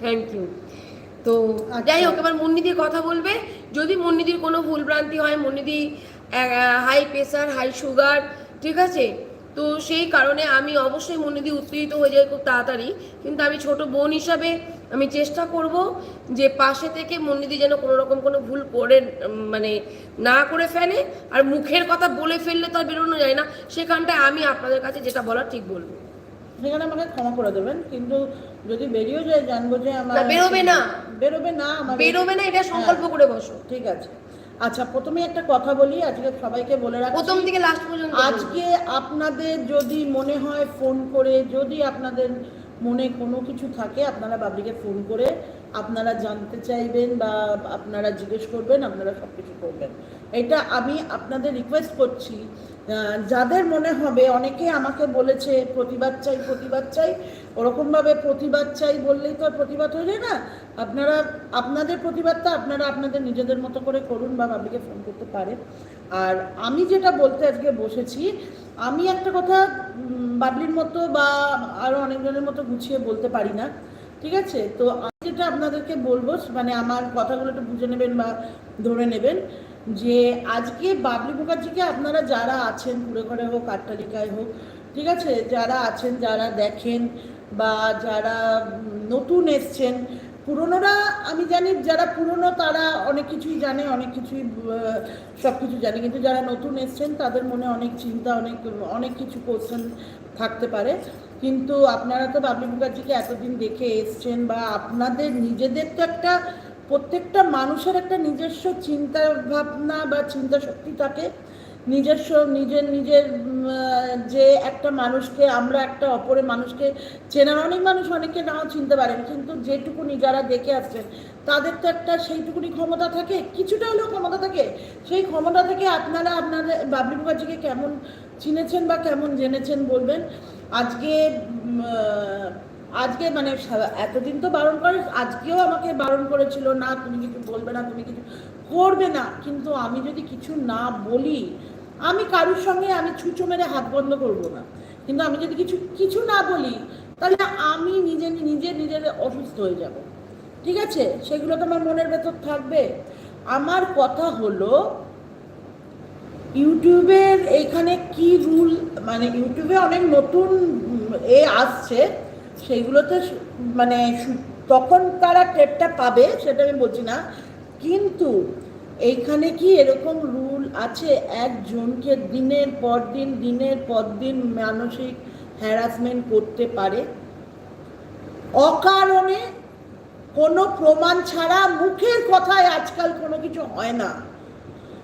Thank you তো যাই হোক এবার মুন্নিদির কথা বলবে। যদি মুন্নিদির কোনো ভুলভ্রান্তি হয় মুন্নিদি হাই প্রেশার হাই সুগার ঠিক আছে? তো সেই কারণে আমি অবশ্যই মুন্নিদি উত্তেজিত হয়ে যাই খুব তাড়াতাড়ি। কিন্তু আমি ছোট বোন হিসাবে আমি চেষ্টা করব যে পাশে থেকে মুন্নিদি যেন কোনো রকম কোনো ভুল করে মানে না করে ফেলে। আর মুখের কথা বলে ফেললে তো আর বেরোনো যায় না। সেখানটায় আমি আপনাদের কাছে যেটা বলার ঠিক বলব। সেখানে আমাকে ক্ষমা করে দেবেন কিন্তু যদি বেরিয়েও যায় জানব যে আমার বেরোবে না। বেরোবে না আমার বেরোবে না এটা সংকল্প করে বসো। ঠিক আছে। আচ্ছা প্রথমে একটা কথা বলি আজকে সবাইকে বলে রাখো প্রথম থেকে লাস্ট পর্যন্ত আজকে আপনাদের যদি মনে হয় ফোন করে যদি আপনাদের মনে কোনো কিছু থাকে আপনারা বাবলিকে ফোন করে আপনারা জানতে চাইবেন বা আপনারা জিজ্ঞেস করবেন, আপনারা সব কিছু করবেন। এটা আমি আপনাদের রিকোয়েস্ট করছি যাদের মনে হবে অনেকে আমাকে বলেছে, প্রতিবাদ চাই প্রতিবাদ চাই। ওরকমভাবে প্রতিবাদ চাই বললেই তো প্রতিবাদ হয়ে যায় না। আপনারা, আপনাদের প্রতিবাদটা আপনারা আপনাদের নিজেদের মতো করে করুন বা বাবলিকে ফোন করতে পারেন। আর আমি যেটা বলতে আজকে বসেছি, আমি একটা কথা বাবলির মতো বা আরও অনেকজনের মতো গুছিয়ে বলতে পারি না। ঠিক আছে? তো যেটা আপনাদেরকে বলব মানে আমার কথাগুলো একটু বুঝে নেবেন বা ধরে নেবেন, যে আজকে বাবলি মুখার্জিকে আপনারা যারা আছেন কুড়ে ঘরে হোক, আট্টালিকায় হোক, ঠিক আছে, যারা আছেন, যারা দেখেন বা যারা নতুন এসছেন, পুরনোরা আমি জানি যারা পুরনো তারা অনেক কিছুই জানে, অনেক কিছুই সব কিছু জানে, কিন্তু যারা নতুন এসছেন তাদের মনে অনেক চিন্তা, অনেক অনেক কিছু কোশ্চেন থাকতে পারে। কিন্তু আপনারা তো বাবলি মুখার্জিকে এতদিন দেখে এসছেন বা আপনাদের নিজেদের তো একটা, প্রত্যেকটা মানুষের একটা নিজস্ব চিন্তা ভাবনা বা চিন্তা শক্তি থাকে। নিজস্ব, নিজের নিজের যে একটা মানুষকে আমরা একটা অপরে মানুষকে চেনার অনেক মানুষ অনেকে নাও চিনতে পারেন, কিন্তু যেটুকুনি যারা দেখে আসছেন, তাদের তো একটা সেইটুকুনি ক্ষমতা থাকে, কিছুটা হলেও ক্ষমতা থাকে। সেই ক্ষমতা থেকে আপনারা আপনাদের বাবলি মুখার্জিকে কেমন চিনেছেন বা কেমন জেনেছেন বলবেন? আজকে আজকে মানে এতদিন তো বারণ করে, আজকেও আমাকে বারণ করেছিল, না, তুমি কিছু বলবে না, তুমি কিছু করবে না, কিন্তু আমি যদি কিছু না বলি, আমি কারুর সঙ্গে আমি ছুঁচো মেরে হাত বন্ধ করব না। কিন্তু আমি যদি কিছু কিছু না বলি, তাহলে আমি নিজে নিজে নিজের অসুস্থ হয়ে যাব। ঠিক আছে? সেগুলো তো আমার মনের ভেতর থাকবে। আমার কথা হলো ইউটিউবের এখানে কি রুল মানে ইউটিউবে অনেক নতুন এ আসছে, সেইগুলোতে মানে তখন তারা টেপটা পাবে সেটা আমি বলছি না। কিন্তু এইখানে কি এরকম রুল আছে, একজনকে দিনের পর দিন, দিনের পর দিন মানসিক হ্যারাসমেন্ট করতে পারে? অকারণে কোনো প্রমাণ ছাড়া মুখের কথায় আজকাল কোনো কিছু হয় না।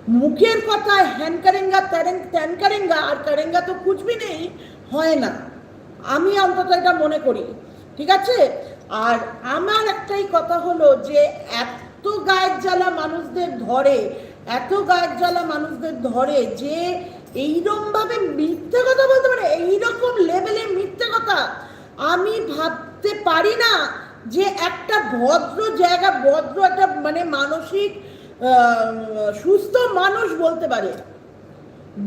মুখের কথায় হ্যান কারেঙ্গা ত্যান ত্যান কারেঙ্গা আর কারেঙ্গা তো কুচবি নেই, হয় না। আমি অন্তত এটা মনে করি, ঠিক আছে? আর আমার একটাই কথা হলো যে, এত গায়ের জ্বালা মানুষদের ধরে, এত গায়ের জ্বালা মানুষদের ধরে যে এইরকম ভাবে মিথ্যে কথা বলতে পারে, এইরকম লেভেলে মিথ্যে কথা। আমি ভাবতে পারি না যে একটা ভদ্র জায়গা, ভদ্র একটা মানে মানসিক সুস্থ মানুষ বলতে পারে।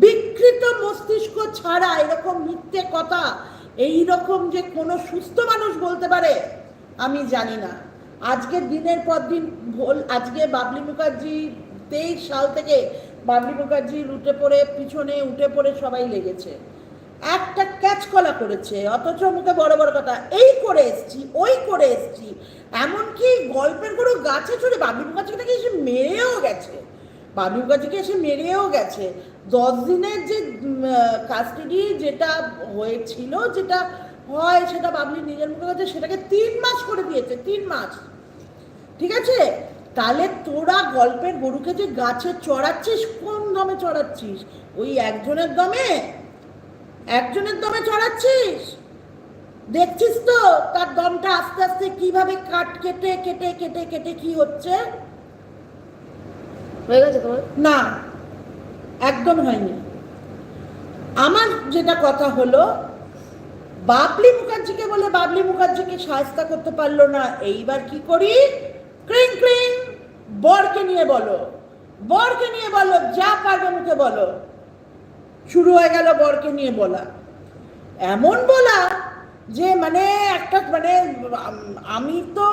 বিকৃত মস্তিষ্ক ছাড়া এরকম মিথ্যে কথা এই রকম যে কোনো সুস্থ মানুষ বলতে পারে, আমি জানি না। আজকে দিনের পর দিন ভোল, আজকে বাবলি মুখার্জি তেইশ সাল থেকে বাবলি মুখার্জি উঠে পড়ে, পিছনে উঠে পড়ে সবাই লেগেছে। একটা ক্যাচ কলা করেছে, অথচ মুখে বড় বড় কথা, এই করে এসছি, ওই করে এসছি। এমনকি গল্পের কোনো গাছে চড়ে বাবলি মুখার্জিকে নাকি এসে মেরেও গেছে। বাবলি মুখার্জিকে এসে মেরেও গেছে। দশ দিনের যে কাস্টাডি যেটা হয়েছিল, যেটা হয়, সেটা বাবলি নিজের মুখে কাছে সেটাকে তিন মাস করে দিয়েছে, তিন মাস। ঠিক আছে? তাহলে তোরা গল্পের গরুকে যে গাছে চড়াচ্ছিস, কোন দমে চড়াচ্ছিস? ওই একজনের দমে একজনের দমে চড়াচ্ছিস? দেখছিস তো তার দমটা আস্তে আস্তে কীভাবে কাট কেটে কেটে কেটে কেটে কি হচ্ছে? হয়ে গেছে তোমার? না একদম হয়নি। আমার যেটা কথা হলো বাবলি মুখার্জিকে বলে বাবলি মুখার্জিকে সাহস্তা করতে পারল না এইবার কি করি? ক্রিং ক্রিং বরকে নিয়ে বলো। বরকে নিয়ে বলো যা পারবে মুখে বলো। শুরু হয়ে গেল বরকে নিয়ে বলা। এমন বলা যে মানে একটা মানে আমি তো